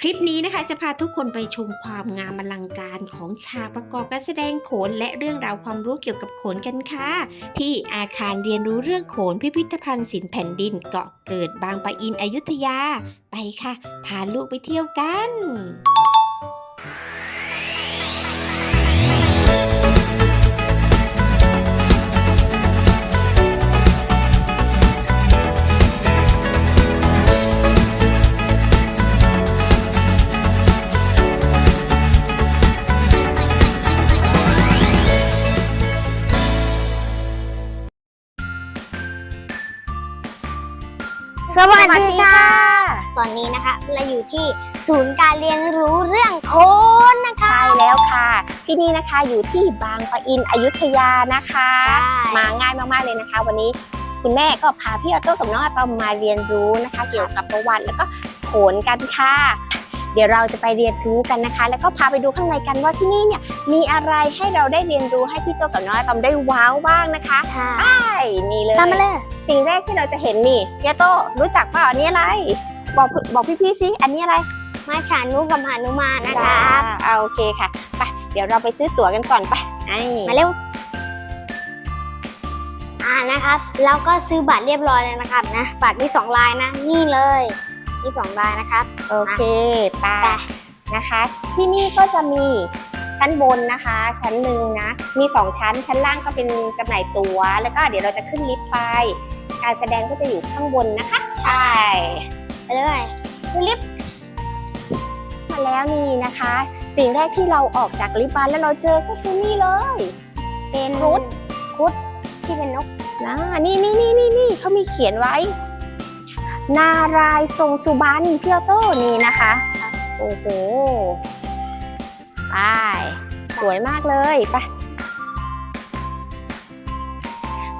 คลิปนี้นะคะจะพาทุกคนไปชมความงามอลังการของฉากประกอบการแสดงโขน และเรื่องราวความรู้เกี่ยวกับโขนกันค่ะ ที่อาคารเรียนรู้เรื่องโขนพิพิธภัณฑ์ศิลป์แผ่นดินเกาะเกิดบางปะอินอยุธยา ไปค่ะ พาลูกไปเที่ยวกัน วัสดีค่ะ ตอนนี้นะคะเราอยู่ที่ศูนย์การเรียนรู้เรื่องโคนนะคะ ใช่แล้วค่ะ ที่นี่นะคะอยู่ที่บางปะอินอยุธยานะคะ มาง่ายมากๆเลยนะคะ วันนี้คุณแม่ก็พาพี่ออโต้กับน้องอะตอมมาเรียนรู้นะคะ เกี่ยวกับประวัติแล้วก็โขนกันค่ะ เดี๋ยวเราจะไปเรียนรู้กันนะคะ แล้วก็พาไปดูข้างในกันว่าที่นี่เนี่ยมีอะไรให้เราได้เรียนรู้ให้พี่โตกับน้องอะตอมได้ว้าวบ้างนะคะค่ะใช่นี่เลยตามมาเลย สิ่งแรกที่เราจะเห็นนี่พี่ออโต้รู้จักเปล่าอันนี้อะไร บอกบอกพี่ๆสิอันนี้อะไรมาฉานุกับหานุมานนะจ้าคะเอาโอเคค่ะไปเดี๋ยวเราไปซื้อตั๋วกันก่อนไปไอ้มาเร็วอ่านะครับเราก็ซื้อบัตรเรียบร้อยแล้วนะครับนะ บัตรมีสองลายนะ นี่เลย มีสองลายนะครับโอเคไปไปนะคะ ที่นี่ก็จะมีชั้นบนนะคะ ชั้นหนึ่งนะ มีสองชั้น ชั้นล่างก็เป็นจำหน่ายตั๋ว แล้วก็เดี๋ยวเราจะขึ้นลิฟต์ไป การแสดงก็จะอยู่ข้างบนนะคะ ใช่ ไปเลยดูลิฟต์มาแล้วนี่นะคะ สิ่งแรกที่เราออกจากลิฟต์มาแล้วเราเจอก็คือนี่เลย เป็นครุฑครุฑที่เป็นนกนะนี่นี่นี่นี่นี่เขามีเขียนไว้ นารายณ์ทรงสุบานพี่ออโต้นี่นะคะ โอ้โหไปสวยมากเลยไป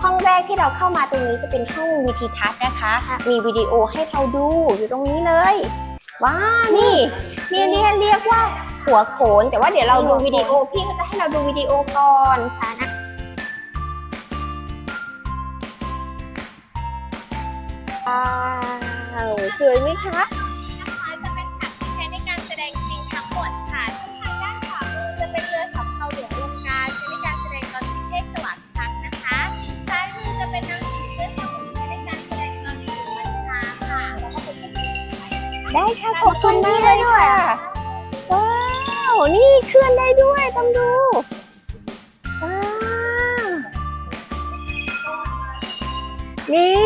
ห้องแรกที่เราเข้ามาตรงนี้จะเป็นห้องวิธีทัศน์นะคะ มีวิดีโอให้เราดูอยู่ตรงนี้เลย ว้านี่นี่เรียกเรียกว่าหัวโขน แต่ว่าเดี๋ยวเราดูวิดีโอพี่ก็จะให้เราดูวิดีโอก่อนค่ะนะว้า วสวยไหมคะนะคะจะเป็นฉากที่ใช้ในการแสดงจริงทั้งหมดค่ะซึ่งทางด้านขวามือจะเป็นเรือสำเภาหลวงลงกาใช้ในการแสดงตอนที่เทพสวัสดิ์ครั้งนะคะ ซ้ายมือจะเป็นนางสีเสื้อสมุนใช้ในการแสดงตอนที่ถึงมันชาค่ะ แล้วก็เป็นผู้หญิงได้ค่ะขอบคุณมากเลยค่ะว้าวนี่เคลื่อนได้ด้วยต้องดูว้าวนี่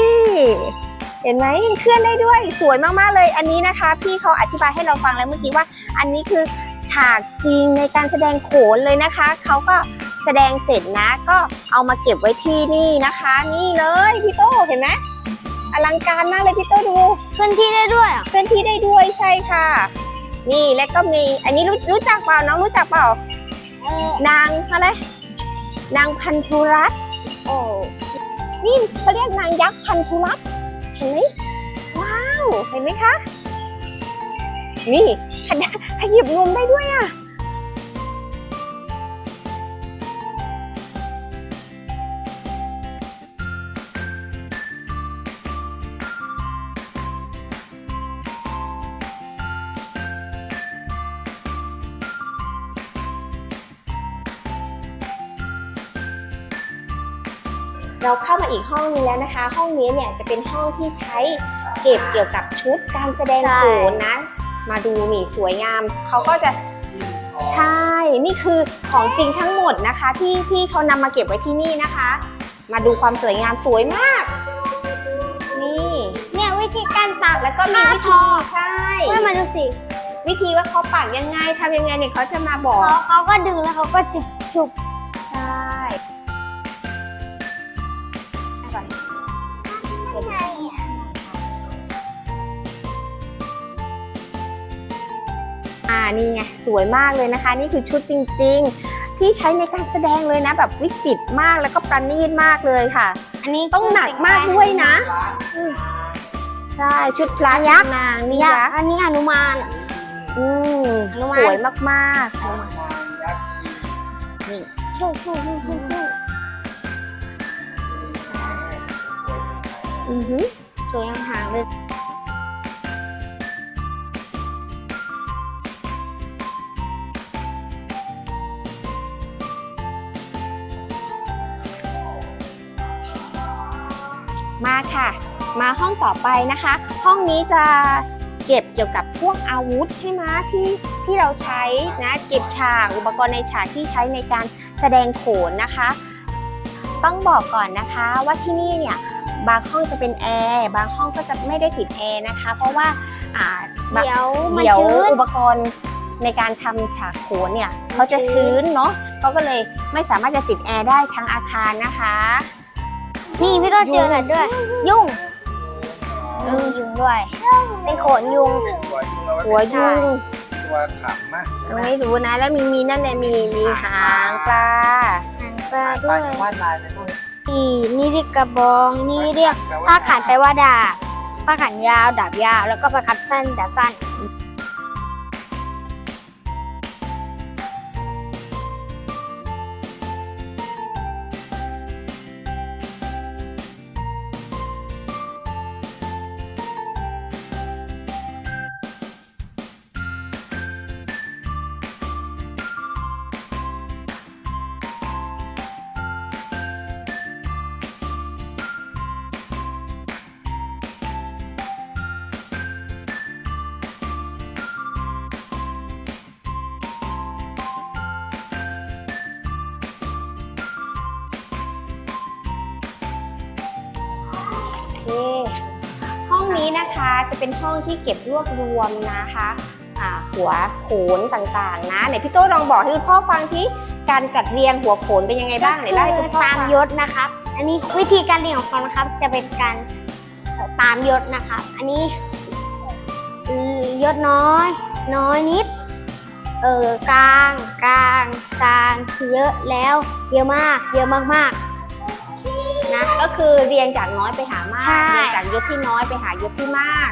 เห็นไหมมันเคลื่อนได้ด้วยสวยมากๆเลย อันนี้นะคะ พี่เขาอธิบายให้เราฟังแล้วเมื่อกี้ว่า อันนี้คือฉากจริงในการแสดงโขนเลยนะคะเขาก็แสดงเสร็จนะ ก็เอามาเก็บไว้ที่นี่นะคะ นี่เลยพี่โตเห็นไหมอลังการมากเลยพี่โตดูเคลื่อนที่ได้ด้วยเหรอเคลื่อนที่ได้ด้วยใช่ค่ะ นี่และก็มีอันนี้รู้รู้จักเปล่าน้องรู้จักเปล่าเออนางอะไรนางพันธุรัตน์โอ้นี่เขาเรียกนางยักษ์พันธุรัตน์ เห็นไหมว้าว เห็นไหมคะ นี่ขยขยิบนมได้ด้วยอะ เราเข้ามาอีกห้องนึงแล้วนะคะ ห้องนี้เนี่ยจะเป็นห้องที่ใช้เก็บเกี่ยวกับชุดการแสดงโขนนะ มาดูนี่สวยงามเขาก็จะใช่ นี่คือของจริงทั้งหมดนะคะที่ที่เขานำมาเก็บไว้ที่นี่นะคะ มาดูความสวยงามสวยมาก นี่เนี่ยวิธีการตักแล้วก็มีวิทธีอใช่เมื่อมาดูสิ วิธีว่าเขาปักยังไงทำยังไงเนี่ยเขาจะมาบอกเขาเขาก็ดึงแล้วเขาก็ฉุบฉุบใช่ อ่านี่ไงสวยมากเลยนะคะ นี่คือชุดจริง ๆ ที่ใช้ในการแสดงเลยนะ แบบวิจิตรมากแล้วก็ประณีตมากเลยค่ะ อันนี้ต้องหนักมากด้วยนะอืมใช่ชุดพระยักษ์นางนี่ยักยักษ์ษ์อันนี้อนุมาน อืมอนุมาน สวยมากชูชูชูชูชูๆ อือหือสวยหางเลยมาค่ะ มาห้องต่อไปนะคะ ห้องนี้จะเก็บเกี่ยวกับพวกอาวุธใช่ไหมที่ที่เราใช้นะเก็บฉากอุปกรณ์ในฉากที่ใช้ในการแสดงโขนนะคะ ต้องบอกก่อนนะคะว่าที่นี่เนี่ย บางห้องจะเป็นแอร์บางห้องก็จะไม่ได้ติดแอร์นะคะ เพราะว่าอ่าบางเดี๋ยวมันเดี๋ยวชื้นอุปกรณ์ในการทำฉากโขนเนี่ยเขาจะชื้นเนาะเขาก็เลยไม่สามารถจะติดแอร์ได้ทั้งอาคารนะคะ นี่พี่ก็เจอกันด้วย ยุ่งมียุงด้วย เป็นโขนยุงเป็นตัวที่เราหัวยุงตัวขำมากไม่รู้นะแล้วมีมีนั่นเลยมีมีหางปลาหางปลาปด้ลาวยวาดลายเลยด้วย นี่นี่เรียกกระบอง นี่เรียกผ้าขันแปลว่าดาบผ้าขันยาว ดาบยาว แล้วก็ประคับสั้นดาบสั้น นี้นะคะจะเป็นห้องที่เก็บรวบรวมนะคะอ่าหัวโขนต่างๆนะไหนพี่โต้ลองบอกให้คุณพ่อฟังที่การจัดเรียงหัวโขนเป็นยังไงบ้างไหนเล่าให้คุณพ่อตามฟังยศนะครับอันนี้วิธีการเรียงของเขานะครับจะเป็นการเอ่อตามยศนะครับอันนี้อืมยศน้อย น้อยนิดเออกลางกลางกลางเยอะแล้ว เยอะมาก เยอะมากๆ นะ ก็คือเรียงจากน้อยไปหามาก ใช่ เรียงจากยศที่น้อยไปหายศที่มาก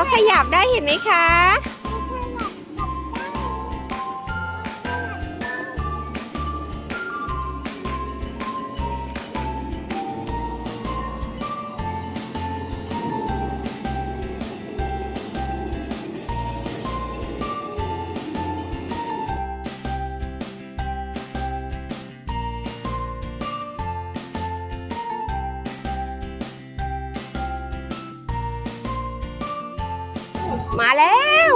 เขาขยับได้เห็นไหมคะ มาแล้ว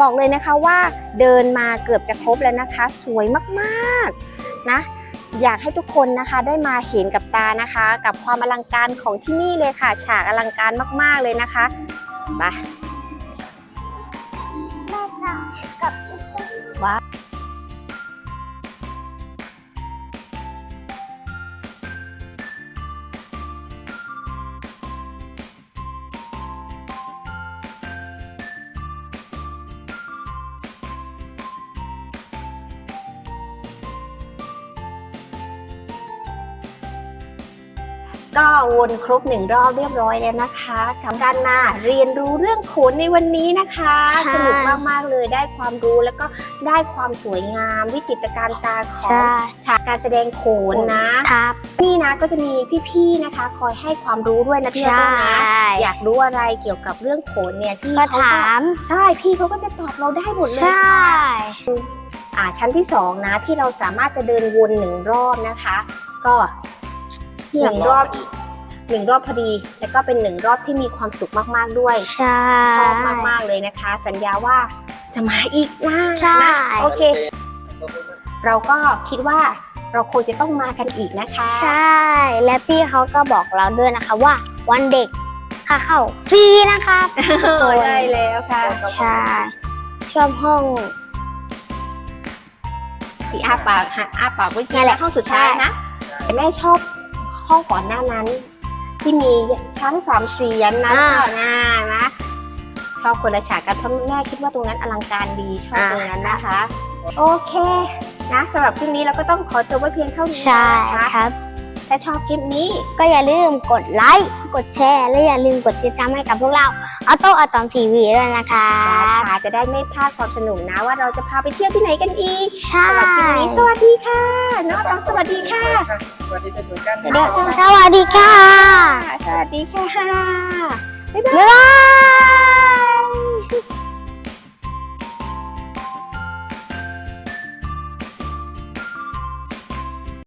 บอกเลยนะคะว่าเดินมาเกือบจะครบแล้วนะคะ สวยมากๆนะอยากให้ทุกคนนะคะได้มาเห็นกับตานะคะ กับความอลังการของที่นี่เลยค่ะ ฉากอลังการมาก ๆเลยนะคะไปว้าว ก็วนครบหนึ่งรอบเรียบร้อยแล้วนะคะกับการมาเรียนรู้เรื่องโขนในวันนี้นะคะใช่สนุกมากๆเลยได้ความรู้แล้วก็ได้ความสวยงาม วิจิตรการตาของใช่ฉากการแสดงโขนนะครับนี่นะก็จะมีพี่ๆนะคะ คอยให้ความรู้ด้วยนะพี่ใช่ต้นนะอยากรู้อะไรเกี่ยวกับเรื่องโขนเนี่ยพี่ก็เขาถามใช่พี่เขาก็จะตอบเราได้หมดเลยใช่อ่าชั้นที่สองนะที่เราสามารถจะเดินวนหนึ่งรอบนะคะ ก็ หนึ่งรอบหนึ่งรอบพอดี แล้วก็เป็นหนึ่งรอบที่มีความสุขมาก ๆ ด้วย ใช่ ชอบมาก ๆ เลยนะคะ สัญญาว่าจะมาอีกนะใช่นะโอเค เราก็คิดว่าเราคงจะต้องมากันอีกนะคะ ใช่ และพี่เขาก็บอกเราด้วยนะคะว่าวันเด็กค่าเข้าฟรีนะครับโอ้ได้แล้วค่ะ ใช่ ชอบห้องที่อาปากฮะอาปากเมื่อนั่กี้นแหละห้องสุดท้ายใช่นะแต่แม่ชอบ ห้องก่อนหน้านั้น ที่มีช้างสามเสียนนะก่อนหน้านะชอบคนละฉากกันเพราะแม่คิดว่าตรงนั้นอลังการดีชอบตรงนั้นนะคะ โอเคนะสำหรับคลิปนี้เราก็ต้องขอจบไว้เพียงเท่านี้ใช่นะคะครับ ถ้าชอบคลิปนี้ก็อย่าลืมกดไลค์ กดแชร์ และอย่าลืมกดติดตามให้กับพวกเราออโต้อตอมทีวีด้วยนะคะค่ะจะได้ไม่พลาดความสนุกนะว่าเราจะพาไปเที่ยวที่ไหนกันอีกใช่สำหรับคลิปนี้สวัสดีค่ะน้องตองสวัสดีค่ะ สวัสดีเป็นเหมือนกันสวัสดีค่ะสวัสดีค่ะ บ๊ายบายบ๊ายบาย